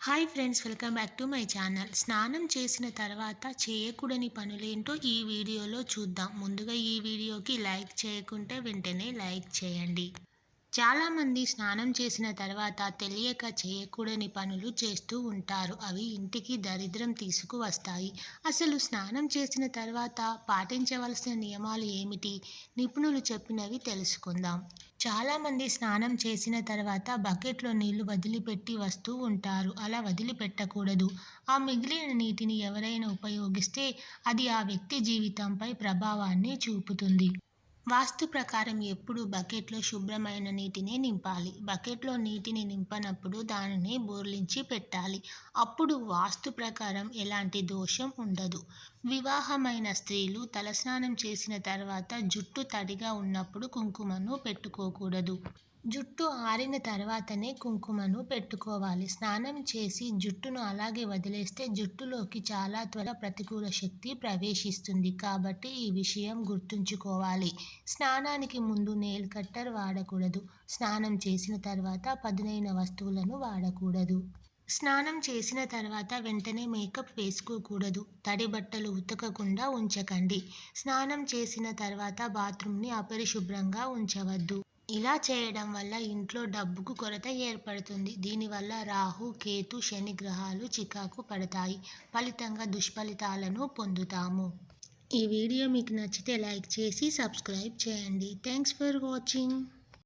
Hi friends welcome back to my channel. స్నానం చేసిన తర్వాత చేయకూడని పనులేంటో ఈ వీడియోలో చూద్దాం. ముందుగా ఈ వీడియోకి లైక్ చేయకుంటే వెంటనే లైక్ చేయండి. చాలామంది స్నానం చేసిన తర్వాత తెలియక చేయకూడని పనులు చేస్తూ ఉంటారు. అవి ఇంటికి దరిద్రం తీసుకువస్తాయి. అసలు స్నానం చేసిన తర్వాత పాటించవలసిన నియమాలు ఏమిటి? నిపుణులు చెప్పినవి తెలుసుకుందాం. చాలామంది స్నానం చేసిన తర్వాత బకెట్లో నీళ్ళు వదిలిపెట్టి వస్తూ ఉంటారు. అలా వదిలిపెట్టకూడదు. ఆ మిగిలిన నీటిని ఎవరైనా ఉపయోగిస్తే అది ఆ వ్యక్తి జీవితంపై ప్రభావాన్ని చూపుతుంది. వాస్తు ప్రకారం ఎప్పుడు బకెట్లో శుభ్రమైన నీటిని నింపాలి. బకెట్లో నీటిని నింపనప్పుడు దానిని బోర్లించి పెట్టాలి. అప్పుడు వాస్తు ప్రకారం ఎలాంటి దోషం ఉండదు. వివాహమైన స్త్రీలు తలస్నానం చేసిన తర్వాత జుట్టు తడిగా ఉన్నప్పుడు కుంకుమను పెట్టుకోకూడదు. జుట్టు ఆరిన తర్వాతనే కుంకుమను పెట్టుకోవాలి. స్నానం చేసి జుట్టును అలాగే వదిలేస్తే జుట్టులోకి చాలా త్వర ప్రతికూల శక్తి ప్రవేశిస్తుంది. కాబట్టి ఈ విషయం గుర్తుంచుకోవాలి. స్నానానికి ముందు నెయిల్ కట్టర్ వాడకూడదు. స్నానం చేసిన తర్వాత పదునైన వస్తువులను వాడకూడదు. స్నానం చేసిన తర్వాత వెంటనే మేకప్ వేసుకోకూడదు. తడి బట్టలు ఉతకకుండా ఉంచకండి. స్నానం చేసిన తర్వాత బాత్రూమ్ని అపరిశుభ్రంగా ఉంచవద్దు. ఇలా చేయడం వల్ల ఇంట్లో డబ్బుకు కొరత ఏర్పడుతుంది. దీనివల్ల రాహు కేతు శని గ్రహాలు చికాకు పడతాయి. ఫలితంగా దుష్ఫలితాలను పొందుతాము. ఈ వీడియో మీకు నచ్చితే లైక్ చేసి సబ్స్క్రైబ్ చేయండి. Thanks for watching.